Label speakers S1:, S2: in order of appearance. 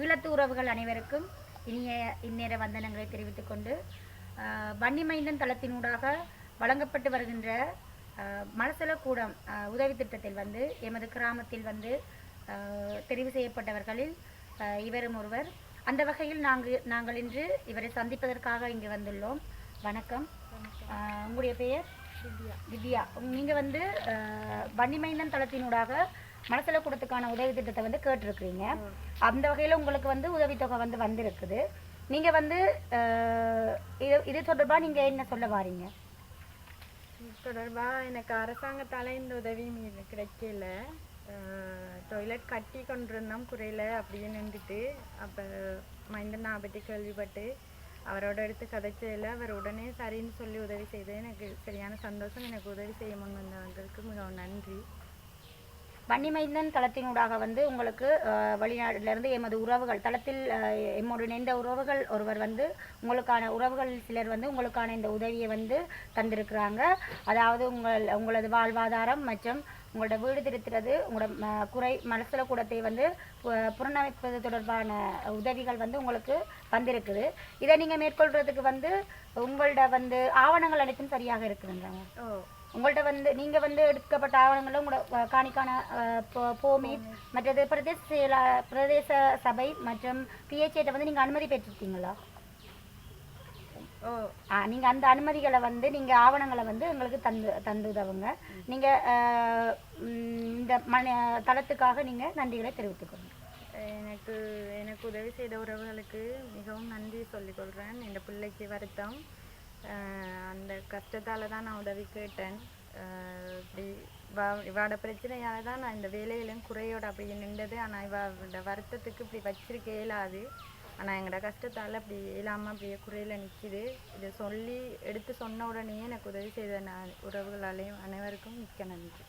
S1: ஈழத்து உறவுகள் அனைவருக்கும் இனிய இந்நேர வந்தனங்களை தெரிவித்துக் கொண்டு வன்னிமைந்தன் தளத்தினூடாக வழங்கப்பட்டு வருகின்ற மலசல கூடம் உதவி திட்டத்தில் வந்து எமது கிராமத்தில் வந்து தெரிவு செய்யப்பட்டவர்களில் இவரும் ஒருவர். அந்த வகையில் நாங்கள் நாங்கள் இன்று இவரை சந்திப்பதற்காக இங்கு வந்துள்ளோம். வணக்கம். உங்களுடைய பெயர்? திவ்யா. நீங்கள் வந்து வன்னிமைந்தன் தளத்தினூடாக மனசில் கொடுத்துக்கான உதவி திட்டத்தை வந்து கேட்டிருக்கிறீங்க. அந்த வகையில் உங்களுக்கு வந்து உதவித்தொகை வந்து வந்திருக்குது. நீங்கள் வந்து இது இது தொடர்பாக நீங்கள் என்ன சொல்ல வாரீங்க?
S2: தொடர்பாக எனக்கு அரசாங்கத்தால் இந்த உதவியும் கிடைக்கல. டொய்லெட் கட்டி கொண்டிருந்தோம் குறையில அப்படியே நின்றுட்டு அப்போ நான் பற்றி கேள்விப்பட்டு அவரோட எடுத்து கதைச்சதில் அவர் உடனே சரின்னு சொல்லி உதவி செய்து எனக்கு சரியான சந்தோஷம். எனக்கு உதவி செய்ய முன் வந்தவங்களுக்கு மிகவும் நன்றி.
S1: வன்னிமைந்தன் தளத்தினூடாக வந்து உங்களுக்கு வெளிநாட்டிலிருந்து எமது உறவுகள் தளத்தில் எம்மோடு இணைந்த உறவுகள் ஒருவர் வந்து உங்களுக்கான உறவுகள் சிலர் வந்து உங்களுக்கான இந்த உதவியை வந்து தந்திருக்கிறாங்க. அதாவது உங்கள் உங்களது வாழ்வாதாரம் மற்றும் உங்களோட வீடு திருத்துறது உங்களோட ம- குறை மனசுல கூடத்தை வந்து பு- புனரமைப்பது தொடர்பான உதவிகள் வந்து உங்களுக்கு வந்திருக்குது. இதை நீங்கள் மேற்கொள்றதுக்கு வந்து உங்களோட வந்து ஆவணங்கள் அனைத்தும் சரியாக இருக்குதுங்க
S2: ஓ
S1: உங்கள்ட்ட வந்து நீங்க வந்து எடுக்கப்பட்ட ஆவணங்களும் உங்களோட காணிக்கான போமி மற்றது பிரதேச பிரதேச சபை மற்றும் பிஹெச்ஏட்ட வந்து நீங்க அனுமதி பெற்றிருக்கீங்களா?
S2: ஓ.
S1: ஆ, நீங்க அந்த அனுமதிகளை வந்து நீங்க ஆவணங்களை வந்து எங்களுக்கு தந்து தந்து உதவுங்க நீங்க அஹ், ம், இந்த மன தளத்துக்காக நீங்க நன்றிகளை தெரிவித்துக்கோங்க.
S2: எனக்கு எனக்கு உதவி செய்த உறவுகளுக்கு மிகவும் நன்றி சொல்லிக்கொள்கிறேன் என் பிள்ளைக்கு வருத்தம். கஷ்டத்தால் தான் நான் உதவி கேட்டேன். இப்படி வா இவாட தான் நான் இந்த வேலையிலும் குறையோட அப்படி நின்றது. ஆனால் இவாட வருத்தத்துக்கு இப்படி வச்சிருக்க இயலாது. ஆனால் எங்களோட கஷ்டத்தால் அப்படி இயலாமல் அப்படியே குறையில் நிற்கிது இதை சொல்லி எடுத்து சொன்ன உடனேயே எனக்கு உதவி செய்த நான் உறவுகளாலேயும் அனைவருக்கும் மிக்க நன்றி.